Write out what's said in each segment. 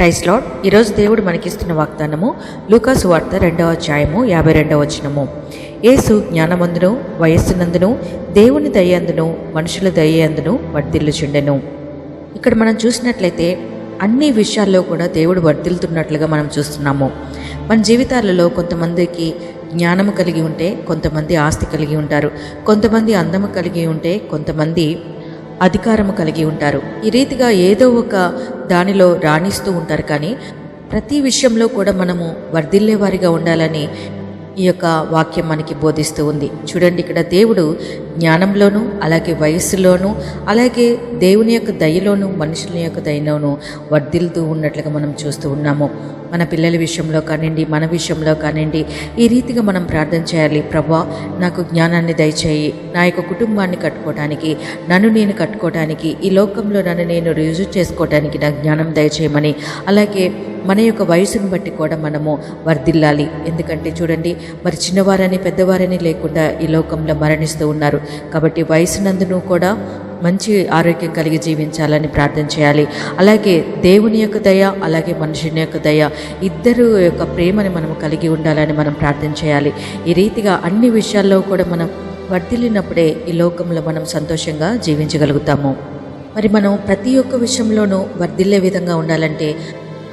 Price lord ఈరోజు దేవుడు మనకిస్తున్న వాగ్దానము లూకాసు వార్త రెండవ అధ్యాయము యాభై రెండవ వచనము. యేసు జ్ఞానమందును వయస్సునందును దేవుని దయ్యందును మనుషుల దయ్యందును వర్ధిల్లుచుండెను. ఇక్కడ మనం చూసినట్లయితే అన్ని విషయాల్లో కూడా దేవుడు వర్ధిల్తున్నట్లుగా మనం చూస్తున్నాము. మన జీవితాలలో కొంతమందికి జ్ఞానము కలిగి ఉంటే కొంతమంది ఆస్తి కలిగి ఉంటారు. కొంతమంది అందము కలిగి ఉంటే కొంతమంది అధికారము కలిగి ఉంటారు. ఈ రీతిగా ఏదో ఒక దానిలో రాణిస్తూ ఉంటారు కానీ ప్రతి విషయంలో కూడా మనము వర్ధిల్లేవారిగా ఉండాలని ఈ యొక్క వాక్యం మనకి బోధిస్తూ ఉంది. చూడండి ఇక్కడ దేవుడు జ్ఞానంలోనూ అలాగే వయస్సులోనూ అలాగే దేవుని యొక్క దయలోనూ మనుషుల యొక్క దయలోనూ వర్ధిల్తూ ఉన్నట్లుగా మనం చూస్తూ ఉన్నాము. మన పిల్లల విషయంలో కానివ్వండి మన విషయంలో కానివ్వండి ఈ రీతిగా మనం ప్రార్థన చేయాలి. ప్రభా నాకు జ్ఞానాన్ని దయచేయి. నా యొక్క కుటుంబాన్ని కట్టుకోవడానికి నన్ను నేను కట్టుకోవడానికి ఈ లోకంలో నన్ను నేను రుజువు చేసుకోవడానికి నాకు జ్ఞానం దయచేయమని అలాగే మన యొక్క వయసును బట్టి కూడా మనము వర్ధిల్లాలి. ఎందుకంటే చూడండి మరి చిన్నవారని పెద్దవారని లేకుండా ఈ లోకంలో మరణిస్తూ ఉన్నారు. కాబట్టి వయసునందును కూడా మంచి ఆరోగ్యం కలిగి జీవించాలని ప్రార్థన చేయాలి. అలాగే దేవుని యొక్క దయ అలాగే మనుషుని యొక్క దయ ఇద్దరు యొక్క ప్రేమని మనం కలిగి ఉండాలని మనం ప్రార్థన చేయాలి. ఈ రీతిగా అన్ని విషయాల్లో కూడా మనం వర్ధిల్లినప్పుడే ఈ లోకంలో మనం సంతోషంగా జీవించగలుగుతాము. మరి మనం ప్రతి ఒక్క విషయంలోనూ వర్ధిల్లే విధంగా ఉండాలంటే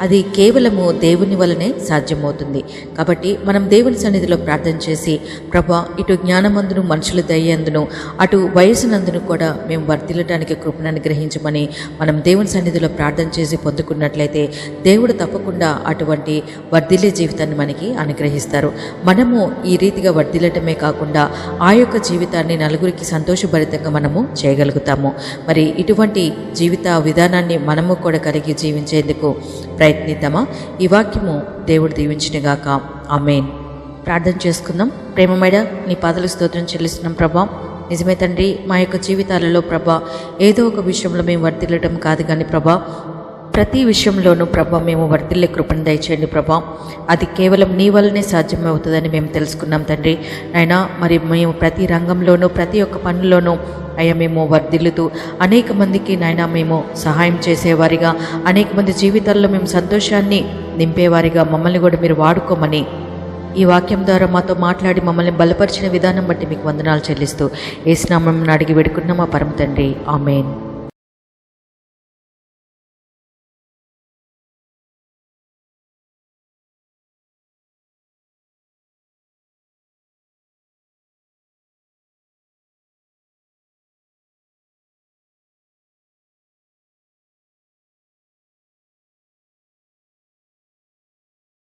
అది కేవలము దేవుని వలనే సాధ్యమవుతుంది. కాబట్టి మనం దేవుని సన్నిధిలో ప్రార్థన చేసి ప్రభా ఇటు జ్ఞానమందును మనుషులు దయ్యందును అటు వయసునందును కూడా మేము వర్ధిల్లటానికి కృపను అనుగ్రహించమని మనం దేవుని సన్నిధిలో ప్రార్థన చేసి పొందుకున్నట్లయితే దేవుడు తప్పకుండా అటువంటి వర్ధిల్లే జీవితాన్ని మనకి అనుగ్రహిస్తారు. మనము ఈ రీతిగా వర్ధిల్లటమే కాకుండా ఆ యొక్క జీవితాన్ని నలుగురికి సంతోషభరితంగా మనము చేయగలుగుతాము. మరి ఇటువంటి జీవిత విధానాన్ని మనము కూడా కలిగి జీవించేందుకు ప్రయత్నిద్దామా? ఈ వాక్యము దేవుడు దీవించినగాక. అమేన్ ప్రార్థన చేసుకుందాం. ప్రేమమేడ నీ పాదల స్తోత్రం చెల్లిస్తున్నాం ప్రభా. నిజమే తండ్రి మా యొక్క జీవితాలలో ప్రభా ఏదో ఒక విషయంలో మేము వర్తిల్లటం కాదు కానీ ప్రభా ప్రతి విషయంలోనూ ప్రభా మేము వర్తిల్లే కృపను దయచేయండి ప్రభా. అది కేవలం నీ వల్లనే సాధ్యమవుతుందని మేము తెలుసుకున్నాం తండ్రి. అయినా మరి మేము ప్రతి రంగంలోనూ ప్రతి ఒక్క పనుల్లోనూ అయ్యా మేము వర్ధిల్లుతూ అనేక మందికి నాయన మేము సహాయం చేసేవారిగా అనేక మంది జీవితాల్లో మేము సంతోషాన్ని నింపేవారిగా మమ్మల్ని కూడా మీరు వాడుకోమని ఈ వాక్యం ద్వారా మాతో మాట్లాడి మమ్మల్ని బలపరిచిన విధానం బట్టి మీకు వందనాలు చెల్లిస్తూ ఏసునామం అడిగి పెడుకున్న మా పరమ తండ్రి. ఆమెన్.